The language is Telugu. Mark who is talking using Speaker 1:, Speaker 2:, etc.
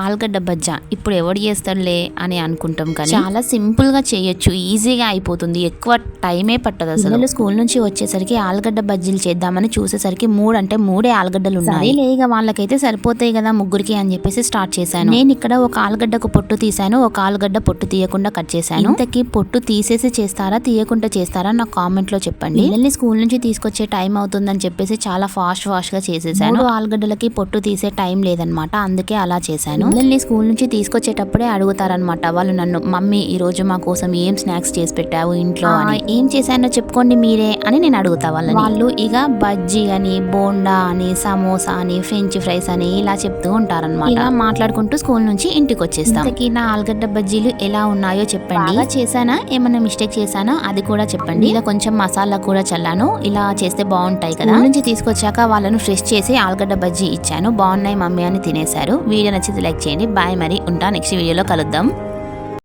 Speaker 1: ఆలుగడ్డ బజ్జా ఇప్పుడు ఎవడు చేస్తాడులే అని అనుకుంటాం కానీ చాలా సింపుల్గా చేయొచ్చు ఈజీగా అయిపోతుంది. ఎక్కువ టైమే పట్టదు అసలు. స్కూల్ నుంచి వచ్చేసరికి ఆలుగడ్డ బజ్జీలు చేద్దామని చూసేసరికి మూడు అంటే మూడే ఆలుగడ్డలు ఉన్నాయి. ఇక వాళ్ళకైతే సరిపోతాయి కదా ముగ్గురికి అని చెప్పేసి స్టార్ట్ చేశాను. నేను ఇక్కడ ఒక ఆలుగడ్డకు పొట్టు తీసాను ఒక ఆలుగడ్డ పొట్టు తీయకుండా కట్ చేశాను. ఇంతకీ పొట్టు తీసేసి చేస్తారా తీయకుండా చేస్తారా నాకు కామెంట్లో చెప్పండి. పిల్లల్ని స్కూల్ నుంచి తీసుకొచ్చే టైం అవుతుందని చెప్పేసి చాలా ఫాస్ట్ ఫాస్ట్గా చేసేసాను ఆలుగడ్డలకి పొట్టు తీసే టైం లేదనమాట అందుకే అలా చేశాను. పిల్లల్ని స్కూల్ నుంచి తీసుకొచ్చేటప్పుడే అడుగుతారనమాట వాళ్ళు నన్ను మమ్మీ ఈ రోజు మా కోసం ఏం స్నాక్స్ చేసి పెట్టావు ఇంట్లో? అని. ఏం చేశానో చెప్పుకోండి మీరే అని నేను అడుగుతా వాళ్ళని. వాళ్ళు ఇక బజ్జీ అని బోండా అని సమోసా అని ఫ్రెంచ్ ఫ్రైస్ అని ఇలా చెప్తూ ఉంటారన్నమాట. ఇలా మాట్లాడుకుంటూ స్కూల్ నుంచి ఇంటికి వచ్చేస్తాం నా ఆలుగడ్డ బజ్జీలు ఎలా ఉన్నాయో చెప్పండి. బాగా చేశానా? ఏమైనా మిస్టేక్ చేశానా? అది కూడా చెప్పండి. ఇలా కొంచెం మసాలా కూడా చల్లాను. ఇలా చేస్తే బాగుంటాయి కదా. నుంచి తీసుకొచ్చాక వాళ్ళను ఫ్రెష్ చేసి ఆలుగడ్డ బజ్జీ ఇచ్చాను. బాగున్నాయి మమ్మీ అని తినేశారు. వీడియో నచ్చితే లైక్ చేయండి. బాయ్ మరి ఉంటా. నెక్స్ట్ వీడియోలో కలుద్దాం.